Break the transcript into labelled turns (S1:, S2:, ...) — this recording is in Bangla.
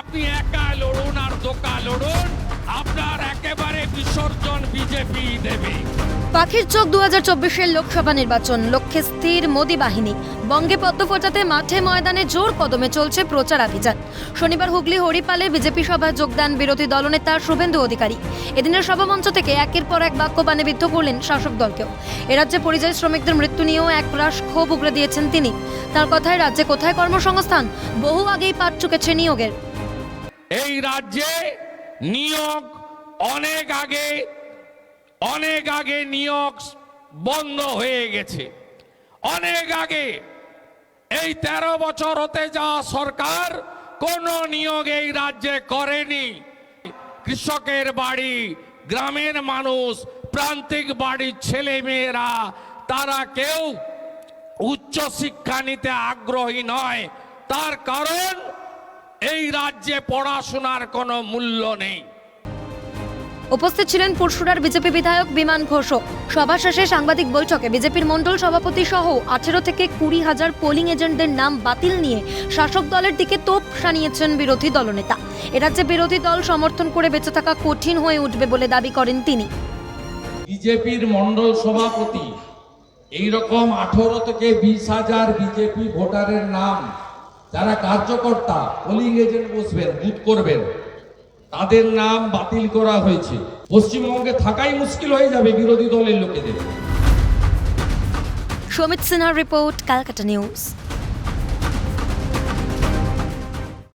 S1: আপনি একা লড়ুন আর দোকা লড়ুন, আপনার একেবারে বিসর্জন বিজেপি দেবে।
S2: পাখির চোখ দু হাজার চব্বিশের লোকসভা নির্বাচন, লক্ষ্যে স্থির মোদি বাহিনী। বঙ্গে পদ্ম ফোটাতে মাঠে ময়দানে জোর কদমে চলছে প্রচার অভিযান শনিবার হুগলি হরিপালে বিজেপি সভায় যোগদান বিরোধী দলনেতা শুভেন্দু অধিকারী। এদিনের সভামঞ্চ থেকে একের পর এক বাক্যবাণে বিদ্ধ করলেন শাসক দলকেও। এ রাজ্যে পরিযায়ী শ্রমিকদের মৃত্যু নিয়েও এক রাশ ক্ষোভ উগড়ে দিয়েছেন তিনি। তার কথায় রাজ্যে কোথায় কর্মসংস্থান? বহু আগেই পাট চুকেছে নিয়োগের।
S1: এই রাজ্যে নিয়োগ অনেক আগে অনেক আগে নিয়োগ বন্ধ হয়ে গেছে। অনেক আগে এই তেরো বছর হতে যাওয়া সরকার কোন নিয়োগ এই রাজ্যে করেনি। কৃষকের বাড়ি, গ্রামের মানুষ, প্রান্তিক বাড়ির ছেলে মেয়েরা তারা কেউ উচ্চ শিক্ষা নিতে আগ্রহী নয়। তার কারণ এই রাজ্যে পড়াশোনার কোনো মূল্য নেই।
S2: উপস্থিত ছিলেন পুরসুরার বিজেপি বিধায়ক বিমান ঘোষও সভা শেষে সাংবাদিক বৈঠকে বিজেপির মণ্ডল সভাপতি সহ আঠেরো থেকে কুড়ি হাজার পোলিং এজেন্টদের নাম বাতিল নিয়ে শাসক দলের দিকে তোপ সানিয়েছেন বিরোধী দলনেতা। এরাজ্যে বিরোধী দল সমর্থন করে বেঁচে থাকা কঠিন হয়ে উঠবে বলে দাবি করেন তিনি।
S3: বিজেপির মন্ডল সভাপতি এইরকম আঠারো থেকে বিশ হাজার বিজেপি ভোটারের নাম যারা কার্যকর্তা পোলিং এজেন্ট বসবেন বুথ করবেন, তাদের নাম বাতিল করা হয়েছে। পশ্চিমবঙ্গে থাকাই মুশকিল হয়ে যাবে বিরোধী দলের লোকেদের।
S2: সমিত সিনহার রিপোর্ট ক্যালকাটা নিউজ।